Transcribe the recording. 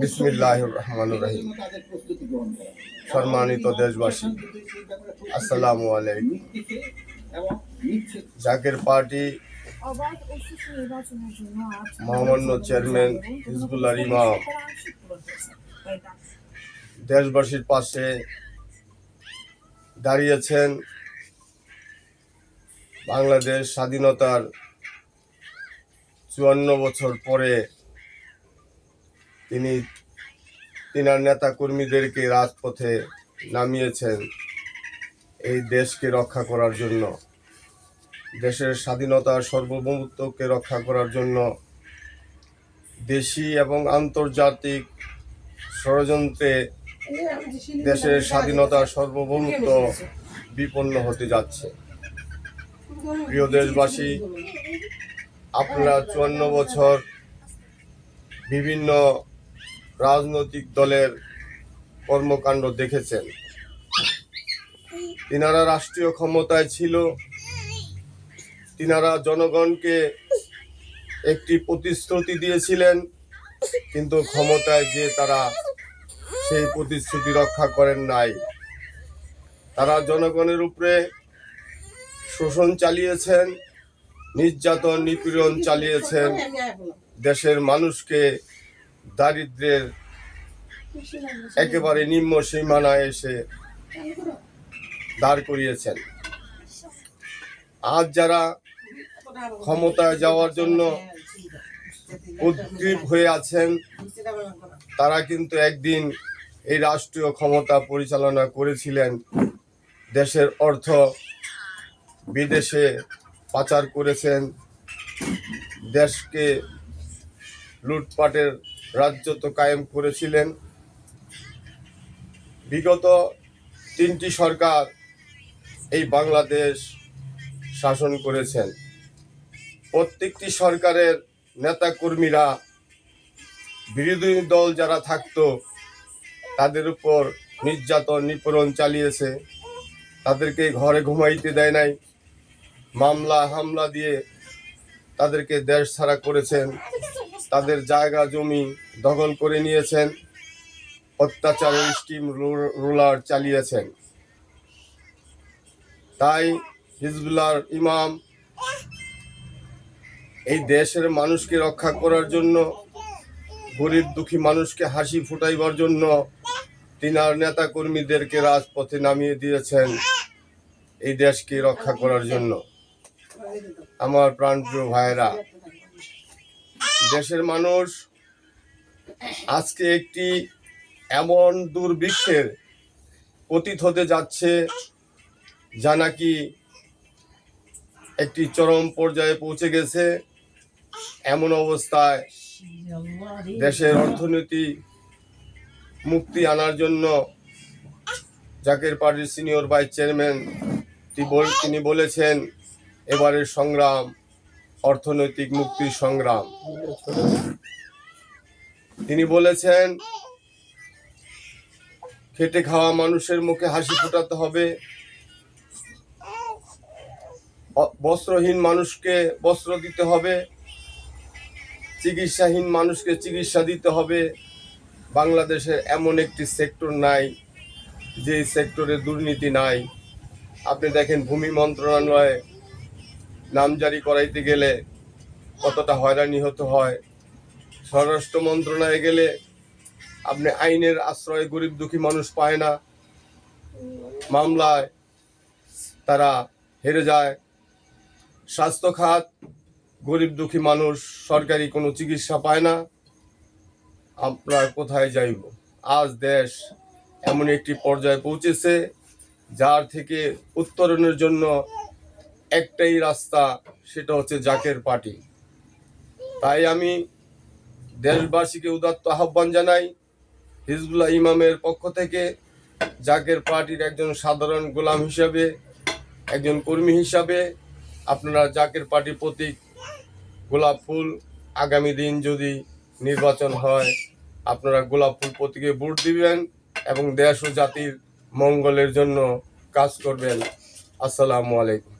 বিসমিল্লাহ রহমান রহিম। সম্মানিত দেশবাসী আসসালামু আলাইকুম। জাকের পার্টি মহামান্য চেয়ারম্যান হিজবুল্লাহর ইমাম। দেশবাসীর পাশে দাঁড়িয়েছেন বাংলাদেশ স্বাধীনতার চুয়ান্ন বছর পরে তিনি তিনার নেতা কর্মীদেরকে রাজপথে নামিয়েছেন এই দেশকে রক্ষা করার জন্য। দেশের স্বাধীনতার সার্বভৌমত্বকে রক্ষা করার জন্য দেশি এবং আন্তর্জাতিক ষড়যন্ত্রে দেশের স্বাধীনতার সার্বভৌমত্ব বিপন্ন হতে যাচ্ছে। প্রিয় দেশবাসী, আপনারা চুয়ান্ন বছর বিভিন্ন রাজনৈতিক দলের কর্মকাণ্ড দেখেছেন। তিনারা রাষ্ট্রীয় ক্ষমতায় ছিল। তিনারা জনগণকে একটি প্রতিশ্রুতি দিয়েছিলেন, কিন্তু ক্ষমতায় যে তারা সেই প্রতিশ্রুতি রক্ষা করেন নাই। তারা জনগণের উপরে শোষণ চালিয়েছেন, নির্যাতন, নিপীড়ন চালিয়েছেন। দেশের মানুষকে দারিদ্রের একেবারে নিম্ন সীমানায় এসে দাঁড় করিয়েছেন। আজ যারা ক্ষমতায় যাওয়ার জন্য উদ্গ্রীব হয়ে আছেন, তারা কিন্তু একদিন এই রাষ্ট্রীয় ক্ষমতা পরিচালনা করেছিলেন, দেশের অর্থ বিদেশে পাচার করেছেন, দেশকে লুটপাটের রাজ্য তো কায়েম করেছিলেন। বিগত তিনটি সরকার এই বাংলাদেশ শাসন করেছেন। প্রত্যেকটি সরকারের নেতাকর্মীরা, বিরোধী দল যারা থাকতো, তাদের উপর নির্যাতন, নিপীড়ন চালিয়েছে। তাদেরকে ঘরে ঘুমাইতে দেয় নাই। মামলা, হামলা দিয়ে তাদেরকে দেশ ছাড়া করেছেন। তাদের জায়গা জমি দখল করে নিয়েছেন। অত্যাচারের স্টিম রুলার চালিয়েছেন। তাই হিজবুল্লাহর ইমাম এই দেশের মানুষকে রক্ষা করার জন্য, গরিব দুঃখী মানুষকে হাসি ফুটাইবার জন্য তিনার নেতা কর্মীদেরকে রাজপথে নামিয়ে দিয়েছেন এই দেশকে রক্ষা করার জন্য। আমার প্রাণপ্রিয় ভাইয়েরা দেশের মানুষ আজকে একটি এমন দুর্ভিক্ষের অতীত হতে যাচ্ছে, যা নাকি একটি চরম পর্যায়ে পৌঁছে গেছে। এমন অবস্থায় দেশের অর্থনীতি মুক্তি আনার জন্য জাকের পার্টির সিনিয়র ভাইস চেয়ারম্যান তিনি বলেছেন, এবারের সংগ্রাম অর্থনৈতিক মুক্তির সংগ্রাম। তিনি বলেছেন, খেটে খাওয়া মানুষের মুখে হাসি ফোটাতে হবে। বস্ত্রহীন মানুষকে বস্ত্র দিতে হবে। চিকিৎসাহীন মানুষকে চিকিৎসা দিতে হবে। বাংলাদেশের এমন একটি সেক্টর নাই যে সেক্টরে দুর্নীতি নাই। আপনি দেখেন, ভূমি মন্ত্রণালয়ে নামজারি করাইতে গেলে কতটা হয়রানি হতে হয়। স্বরাষ্ট্র মন্ত্রণালয়ে গেলে আপনি আইনের আশ্রয় গরিব দুঃখী মানুষ পায় না। মামলায় তারা হেরে যায়। স্বাস্থ্য খাত, গরিব দুঃখী মানুষ সরকারি কোনো চিকিৎসা পায় না। আমরা কোথায় যাইব? আজ দেশ এমন একটি পর্যায়ে পৌঁছেছে, যার থেকে উত্তরণের জন্য একটাই রাস্তা, সেটা হচ্ছে জাকের পার্টি। তাই আমি দেশবাসীকে উদাত্ত আহ্বান জানাই, হিজবুল্লাহ ইমামের পক্ষ থেকে জাকের পার্টির একজন সাধারণ গোলাম হিসাবে, একজন কর্মী হিসাবে আপনারা জাকের পার্টি প্রতীক গোলাপ ফুল আগামী দিন যদি নির্বাচন হয়, আপনারা গোলাপ ফুল প্রতীকে ভোট দিবেন এবং দেশ ও জাতির মঙ্গলের জন্য কাজ করবেন। আসসালামু আলাইকুম।